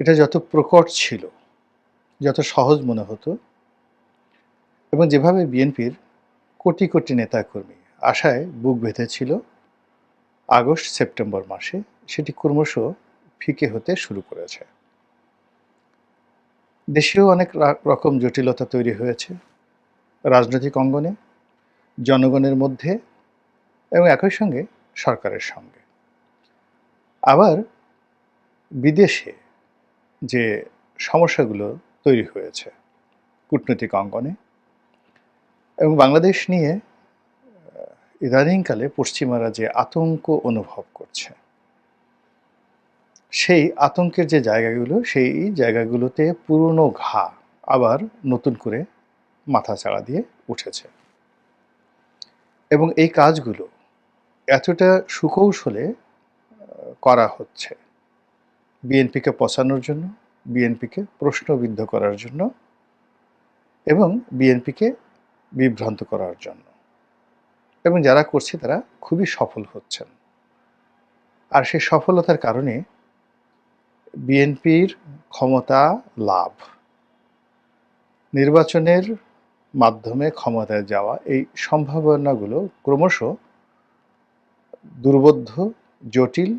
এটা যত প্রকট ছিল, যত সহজ মনে হতো, এবং যেভাবে বিএনপির কোটি কোটি নেতাকর্মী আশায় বুক বেঁধেছিল আগস্ট, সেপ্টেম্বর মাসে সেটি ক্রমশ ফিকে হতে শুরু করেছে। দেশেও অনেক রকম জটিলতা তৈরি হয়েছে, রাজনৈতিক অঙ্গনে, জনগণের মধ্যে, এবং একই সঙ্গে সরকারের সঙ্গে। আবার বিদেশে যে সমস্যাগুলো তৈরি হয়েছে কূটনৈতিক অঙ্গনে এবং বাংলাদেশ নিয়ে ইদানিংকালে পশ্চিমারা যে আতঙ্ক অনুভব করছে, সেই আতঙ্কের যে জায়গাগুলো, সেই জায়গাগুলোতে পুরনো ঘা আবার নতুন করে মাথা চাড়া দিয়ে উঠেছে। এবং এই কাজগুলো এতটা সুকৌশলে করা হচ্ছে। বিএনপিকে পচানোর জন্য, বিএনপিকে প্রশ্নবিদ্ধ করার জন্য এবং বিএনপিকে বিভ্রান্ত করার জন্য। এবং যারা করছে তারা খুবই সফল হচ্ছেন। আর সেই সফলতার কারণে বিএনপির ক্ষমতা লাভ, নির্বাচনের মাধ্যমে ক্ষমতায় যাওয়া, এই সম্ভাবনাগুলো ক্রমশ দুর্বোধ্য, জটিল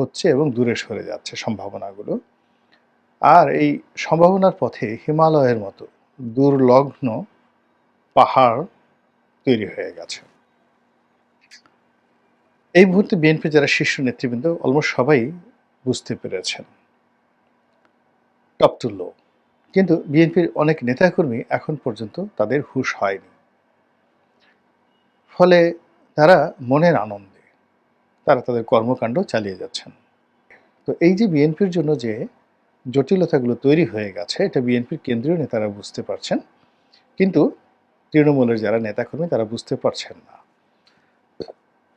হচ্ছে এবং দূরে সরে যাচ্ছে সম্ভাবনাগুলো। আর এই সম্ভাবনার পথে হিমালয়ের মতো দুর্লগ্ন পাহাড় তৈরি হয়ে গেছে। এই মুহূর্তে বিএনপি যারা শীর্ষ নেতৃবৃন্দ অলমোস্ট সবাই বুঝতে পেরেছেন। টপ টু লো কিন্তু বিএনপির অনেক নেতাকর্মী এখন পর্যন্ত তাদের হুশ হয়নি। ফলে তারা মনের আনন্দে তারা তাদের কর্মকাণ্ড চালিয়ে যাচ্ছেন। তো এই যে বিএনপির জন্য যে জটিলতাগুলো তৈরি হয়ে গেছে, এটা বিএনপির কেন্দ্রীয় নেতারা বুঝতে পারছেন। কিন্তু তৃণমূলের যারা নেতাকর্মী, তারা বুঝতে পারছেন না।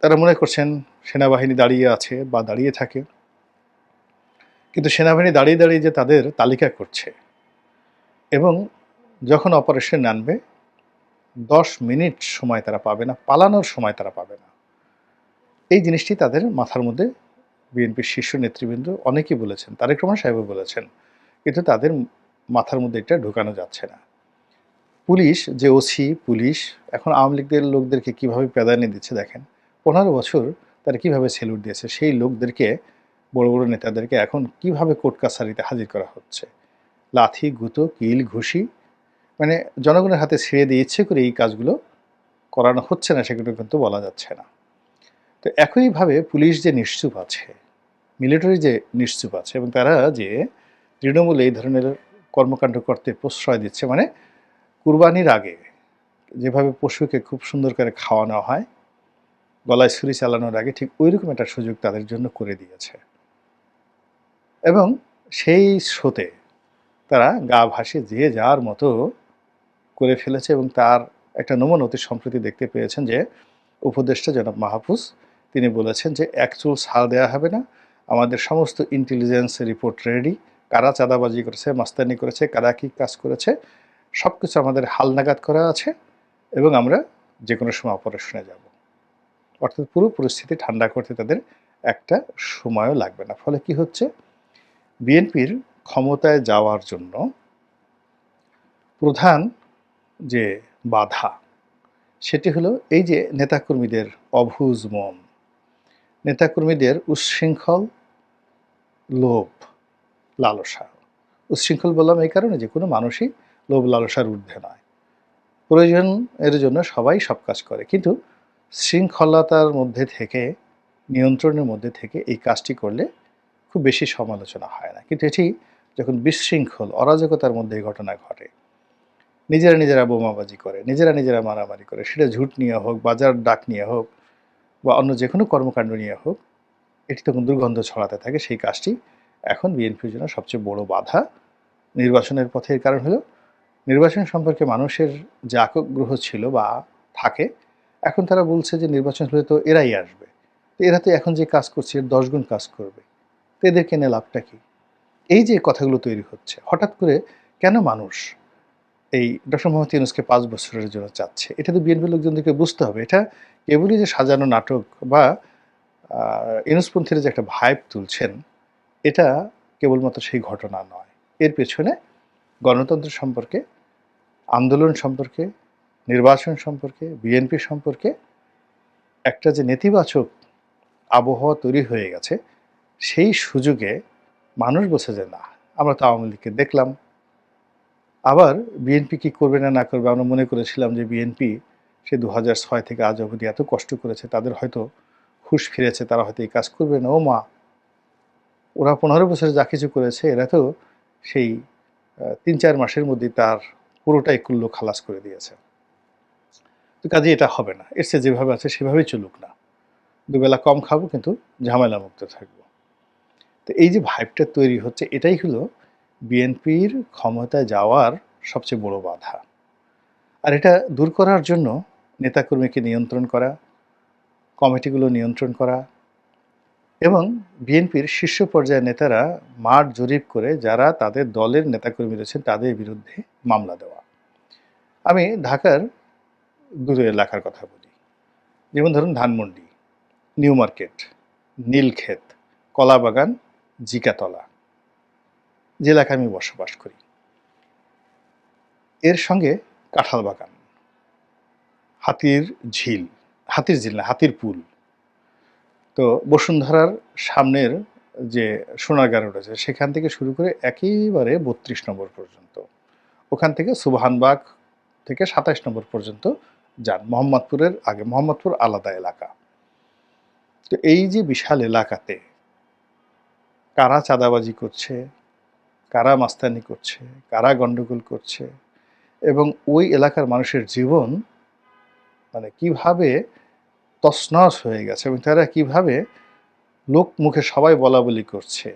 তারা মনে করছেন সেনাবাহিনী দাঁড়িয়ে আছে বা দাঁড়িয়ে থাকে। কিন্তু সেনাবাহিনী দাঁড়িয়ে দাঁড়িয়ে যে তাদের তালিকা করছে এবং যখন অপারেশন আনবে দশ মিনিট সময় তারা পাবে না, পালানোর সময় তারা পাবে না। এই জিনিসটি তাদের মাথার মধ্যে বিএনপির শীর্ষ নেতৃবৃন্দ অনেকেই বলেছেন, তারেক রহমান সাহেবও বলেছেন, কিন্তু তাদের মাথার মধ্যে এটা ঢোকানো যাচ্ছে না। পুলিশ, যে ওসি, পুলিশ, এখন আওয়ামী লীগদের লোকদেরকে কীভাবে প্রাধান্য দিচ্ছে দেখেন, পনেরো বছর তারা কীভাবে সেলুট দিয়েছে, সেই লোকদেরকে, বড় বড় নেতাদেরকে এখন কীভাবে কোর্ট কাছারিতে হাজির করা হচ্ছে? লাথি, গুঁতো, কিল, ঘুষি মানে জনগণের হাতে ছেড়ে দিয়ে ইচ্ছে করে এই কাজগুলো করানো হচ্ছে না, সেগুলো কিন্তু বলা যাচ্ছে না। তো একইভাবে পুলিশ যে নিশ্চুপ আছে মিলিটারি যে নিশ্চুপ আছে এবং তারা যে তৃণমূল এই ধরনের কর্মকাণ্ড করতে প্রশ্রয় দিচ্ছে মানে কুরবানির আগে যেভাবে পশুকে খুব সুন্দর করে খাওয়ানো হয়, গলায় ছুরি চালানোর আগে ঠিক ওই রকম একটা সুযোগ তাদের জন্য করে দিয়েছে। এবং সেই স্রোতে তারা গা ভাসে যে যার মতো করে ফেলেছে এবং তার একটা নমুনা অতি সম্প্রতি দেখতে পেয়েছেন যে উপদেষ্টা জনাব মাহফুজ তিনি বলেছেন যে চুল ছাড় দেওয়া হবে না। আমাদের সমস্ত ইন্টেলিজেন্স রিপোর্ট রেডি কারা চাঁদাবাজি করেছে, মাস্তানি করেছে, কারা কী কাজ করেছে সব কিছু আমাদের হালনাগাদ করা আছে এবং আমরা যে কোনো সময় অপারেশনে যাব। অর্থাৎ পুরো পরিস্থিতি ঠান্ডা করতে তাদের একটা সময়ও লাগবে না। ফলে কি হচ্ছে? বিএনপির ক্ষমতায় যাওয়ার জন্য প্রধান যে বাধা, সেটি হলো এই যে নেতাকর্মীদের অভুজ মন। নেতাকর্মীদের উচ্ছৃঙ্খল লোভ, লালসা। উচ্ছৃঙ্খল বললাম এই কারণে যে কোনো মানুষই লোভ, লালসার ঊর্ধ্বে নয়। প্রয়োজন এর জন্য সবাই সব কাজ করে। কিন্তু শৃঙ্খলতার মধ্যে থেকে, নিয়ন্ত্রণের মধ্যে থেকে এই কাজটি করলে খুব বেশি সমালোচনা হয় না। কিন্তু এটি যখন বিশৃঙ্খল, অরাজকতার মধ্যে এই ঘটনা ঘটে, নিজেরা নিজেরা বোমাবাজি করে, নিজেরা নিজেরা মারামারি করে, সেটা ঝুট নিয়ে হোক, বাজার ডাক নিয়ে হোক বা অন্য যে কোনো কর্মকাণ্ড নিয়ে হোক, এটি তখন দুর্গন্ধ ছড়াতে থাকে, সেই কাজটি এখন বিএনপির জন্য সবচেয়ে বড় বাধা। নির্বাচনের পথের কারণ হলো, নির্বাচন সম্পর্কে মানুষের যে আগ্রহ ছিল বা থাকে, এখন তারা বলছে যে নির্বাচন হলে তো এরাই আসবে। তো এরা তো এখন যে কাজ করছে, এর দশ গুণ কাজ করবে। তো এদের কেনে লাভটা কি? এই যে কথাগুলো তৈরি হচ্ছে, হঠাৎ করে কেন মানুষ এই ডক্টর মোহাম্মদ ইউনুসকে পাঁচ বছরের জন্য চাচ্ছে? এটা তো বিএনপি লোকজনদেরকে বুঝতে হবে। এটা কেবলই যে সাজানো নাটক বা আহ, ইউনুসপন্থীরা যে একটা ভাইব তুলছেন এটা কেবলমাত্র সেই ঘটনা নয়। এর পেছনে গণতন্ত্র সম্পর্কে আন্দোলন সম্পর্কে নির্বাচন সম্পর্কে বিএনপি সম্পর্কে একটা যে নেতিবাচক আবহাওয়া তৈরি হয়ে গেছে সেই সুযোগে মানুষ বলছে যে না আমরা তো আওয়ামী লীগকে দেখলাম। আবার বিএনপি কি করবে না না করবে আমরা মনে করেছিলাম যে বিএনপি সে দু ছয় থেকে আজ অবধি এত কষ্ট করেছে, তাদের হয়তো হুশ ফিরেছে, তারা হয়তো এই কাজ করবে না। ও মা, ওরা পনেরো বছরে যা কিছু করেছে, এরা তো সেই তিন চার মাসের মধ্যে তার পুরোটাই কুল্লো খালাস করে দিয়েছে। তো কাজে এটা হবে না। এর চেয়ে যেভাবে আছে, সেভাবেই চলুক না। দুবেলা কম খাব, কিন্তু ঝামেলা মুক্ত থাকব। তো এই যে ভাইবটা তৈরি হচ্ছে, এটাই হলো বিএনপির ক্ষমতায় যাওয়ার সবচেয়ে বড় বাধা। আর এটা দূর করার জন্য নেতাকর্মীকে নিয়ন্ত্রণ করা, কমিটিগুলো নিয়ন্ত্রণ করা এবং বিএনপির শীর্ষ পর্যায়ের নেতারা মাঠ জরিপ করে যারা তাদের দলের নেতাকর্মী রয়েছেন তাদের বিরুদ্ধে মামলা দেওয়া। আমি ঢাকার দুটো এলাকার কথা বলি। যেমন ধরুন ধানমন্ডি, নিউ মার্কেট, নীলক্ষেত, কলাবাগান, জিকাতলা যে এলাকায় আমি বসবাস করি। এর সঙ্গে কাঁঠাল বাগান। হাতির ঝিল হাতির ঝিল না, হাতির পুল। তো বসুন্ধরার সামনের যে সোনারগাঁও রয়েছে, সেখান থেকে শুরু করে একেবারে বত্রিশ নম্বর পর্যন্ত। ওখান থেকে সুবহানবাগ থেকে সাতাশ নম্বর পর্যন্ত যান, মোহাম্মদপুরের আগে, মোহাম্মদপুর আলাদা এলাকা। তো এই যে বিশাল এলাকাতে কারা চাঁদাবাজি করছে, কারা মাস্তানি করছে, কারা গন্ডগোল করছে, এবং ওই এলাকার মানুষের জীবন মানে কীভাবে তছনছ হয়ে গেছে এবং তারা কীভাবে লোক মুখে সবাই বলা বলি করছে,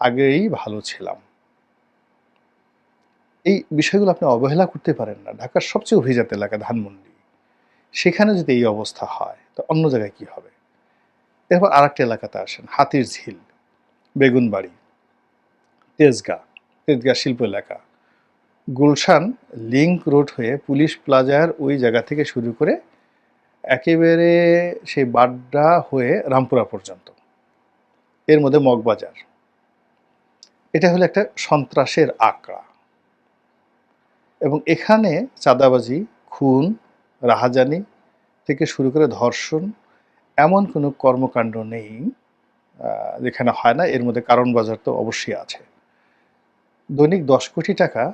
আগেই ভালো ছিলাম। এই বিষয়গুলো আপনি অবহেলা করতে পারেন না। ঢাকার সবচেয়ে অভিজাত এলাকা ধানমন্ডি। সেখানে যদি এই অবস্থা হয়, তো অন্য জায়গায় কি হবে? এরপর আর একটা এলাকাতে আসেন, হাতির ঝিল, বেগুনবাড়ি, তেজগাঁ তেজগাঁ শিল্প এলাকা। গুলশান লিংক রোড হয়ে পুলিশ প্লাজার ওই জায়গা থেকে শুরু করে একেবারে সেই বাড্ডা হয়ে রামপুরা পর্যন্ত। এর মধ্যে মগবাজার। এটা হলো একটা সন্ত্রাসের আঁকড়া। এবং এখানে চাঁদাবাজি, খুন, রাহাজানি থেকে শুরু করে ধর্ষণ এমন কোনো কর্মকাণ্ড নেই যেখানে হয় না। এর মধ্যে কারণ বাজার তো অবশ্যই আছে। দৈনিক দশ কোটি টাকা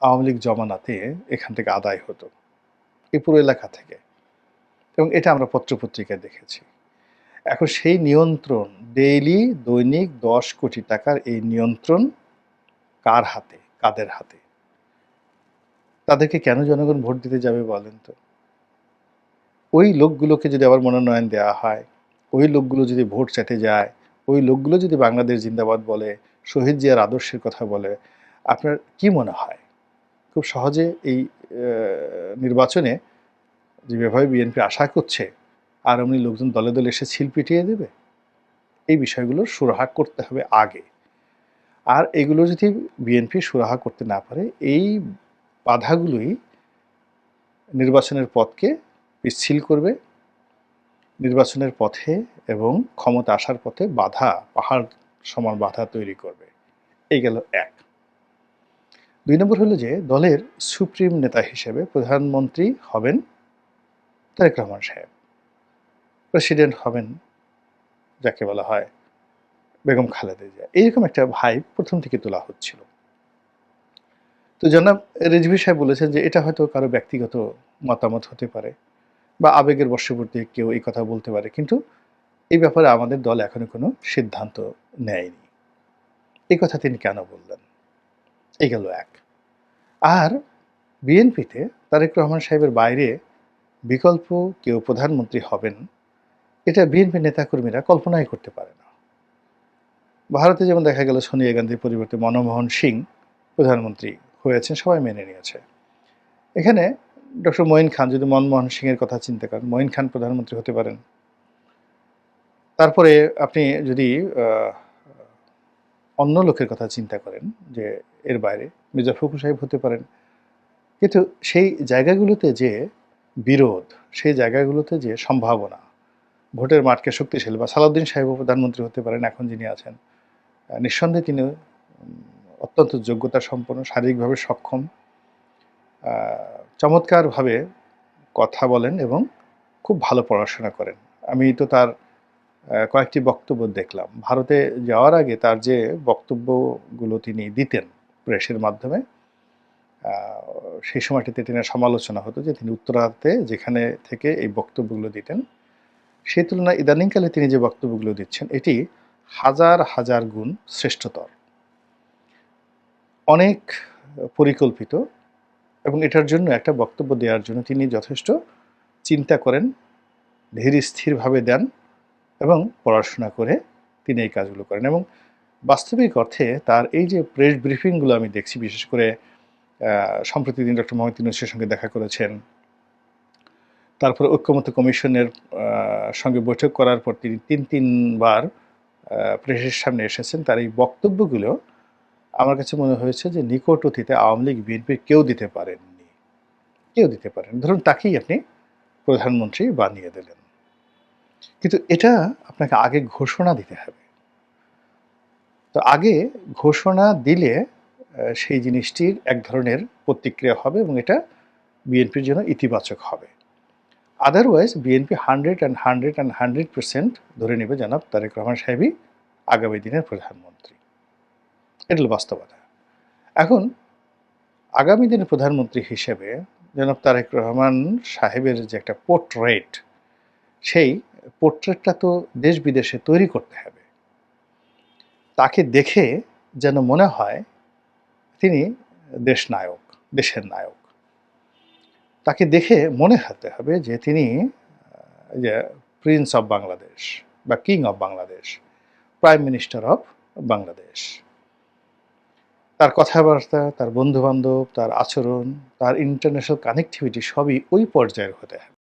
আওয়ামী লীগ জমানাতে এখান থেকে আদায় হতো। এই পুরো এলাকা থেকে। এবং এটা আমরা পত্রপত্রিকায় দেখেছি। এখন সেই নিয়ন্ত্রণ, ডেইলি দৈনিক দশ কোটি টাকার এই নিয়ন্ত্রণ কার হাতে, কাদের হাতে? তাদেরকে কেন জনগণ ভোট দিতে যাবে বলেন তো? ওই লোকগুলোকে যদি আবার মনোনয়ন দেওয়া হয়, ওই লোকগুলো যদি ভোট চাইতে যায়, ওই লোকগুলো যদি বাংলাদেশ জিন্দাবাদ বলে, শহীদ জিয়ার আদর্শের কথা বলে, আপনার কি মনে হয়? খুব সহজে এই নির্বাচনে যেভাবে বিএনপি আশা করছে আর এমনি লোকজন দলে দলে এসে ছিল পিটিয়ে দেবে, এই বিষয়গুলোর সুরাহা করতে হবে আগে। আর এগুলো যদি বিএনপি সুরাহা করতে না পারে, এই বাধাগুলোই নির্বাচনের পথকে পিচ্ছিল করবে। নির্বাচনের পথে এবং ক্ষমতা আসার পথে বাধা, পাহাড় সমান বাধা তৈরি করবে। এই গেল এক। দুই নম্বর হলো যে, দলের সুপ্রিম নেতা হিসেবে প্রধানমন্ত্রী হবেন তারেক রহমান সাহেব। প্রেসিডেন্ট হবেন যাকে বলা হয় বেগম খালেদা জিয়া। এইরকম একটা ভাই প্রথম থেকে তোলা হচ্ছিল। তো জনাব রেজভি সাহেব বলেছেন যে এটা হয়তো কারও ব্যক্তিগত মতামত হতে পারে বা আবেগের বর্ষবর্তী কেউ এই কথা বলতে পারে, কিন্তু এই ব্যাপারে আমাদের দল এখনও কোনো সিদ্ধান্ত নেয়নি। এই কথা তিনি কেন বললেন? এই গেল এক। আর বিএনপিতে তারেক রহমান সাহেবের বাইরে বিকল্প কেউ প্রধানমন্ত্রী হবেন, এটা বিএনপি নেতাকর্মীরা কল্পনাই করতে পারে না। ভারতে যেমন দেখা গেল সোনিয়া গান্ধীর পরিবর্তে মনমোহন সিং প্রধানমন্ত্রী হয়েছেন, সবাই মেনে নিয়েছে। এখানে ডক্টর মঈন খান, যদি মনমোহন সিংয়ের কথা চিন্তা করেন, মঈন খান প্রধানমন্ত্রী হতে পারেন। তারপরে আপনি যদি অন্য লোকের কথা চিন্তা করেন, যে এর বাইরে মির্জা ফখরুল সাহেব হতে পারেন, কিন্তু সেই জায়গাগুলোতে যে বিরোধ, সেই জায়গাগুলোতে যে সম্ভাবনা। ভোটের মাঠকে শক্তিশালী বা সালাউদ্দিন সাহেব প্রধানমন্ত্রী হতে পারেন এখন যিনি আছেন নিঃসন্দেহে তিনি অত্যন্ত যোগ্যতা সম্পন্ন, শারীরিকভাবে সক্ষম চমৎকারভাবে কথা বলেন এবং খুব ভালো পড়াশোনা করেন। আমি তো তার কয়েকটি বক্তব্য দেখলাম। ভারতে যাওয়ার আগে তার যে বক্তব্যগুলো তিনি দিতেন প্রেসের মাধ্যমে সেই সময়টিতে তিনি সমালোচনা হতো যে তিনি উত্তরাতে যেখানে থেকে এই বক্তব্যগুলো দিতেন সেই তুলনায় ইদানিংকালে তিনি যে বক্তব্যগুলো দিচ্ছেন, এটি হাজার হাজার গুণ শ্রেষ্ঠতর। অনেক পরিকল্পিত এবং এটার জন্য একটা বক্তব্য দেওয়ার জন্য তিনি যথেষ্ট চিন্তা করেন, ধীর স্থিরভাবে দেন এবং পড়াশোনা করে তিনি এই কাজগুলো করেন এবং বাস্তবিক অর্থে তার এই যে প্রেস ব্রিফিংগুলো আমি দেখছি, বিশেষ করে সম্প্রতি তিনি ডক্টর মোহাম্মদ ইউনুসের সঙ্গে দেখা করেছেন। তারপরে ঐক্যমত্য কমিশনের সঙ্গে বৈঠক করার পর তিনি তিন, তিনবার প্রেসের সামনে এসেছেন। তার এই বক্তব্যগুলো আমার কাছে মনে হয়েছে যে নিকট অতীতে আওয়ামী লীগ বিএনপির কেউ দিতে পারেননি। কেউ দিতে পারেন ধরুন, তাকেই আপনি প্রধানমন্ত্রী বানিয়ে দিলেন। কিন্তু এটা আপনাকে আগে ঘোষণা দিতে হবে। তো আগে ঘোষণা দিলে সেই জিনিসটির এক ধরনের প্রতিক্রিয়া হবে এবং এটা বিএনপির জন্য ইতিবাচক হবে। Otherwise BNP hundred and hundred and hundred percent ধরে নেবে জনাব তারেক রহমান সাহেবই আগামী দিনের প্রধানমন্ত্রী। এটা বাস্তবতা। এখন আগামী দিনের প্রধানমন্ত্রী হিসেবে জনাব তারেক রহমান সাহেবের যে একটা পোর্ট্রেট সেই পোর্ট্রেটটা তো দেশ বিদেশে তৈরি করতে হবে। তাকে দেখে যেন মনে হয় তিনি দেশ নায়ক দেশের নায়ক। তাকে দেখে মনে হতে হবে যে তিনি যে প্রিন্স অফ বাংলাদেশ বা king of Bangladesh prime minister of Bangladesh তার কথাবার্তা, তার বন্ধুবান্ধব, তার আচরণ, তার ইন্টারন্যাশনাল কানেক্টিভিটি সবই ওই পর্যায়ের হতে হবে।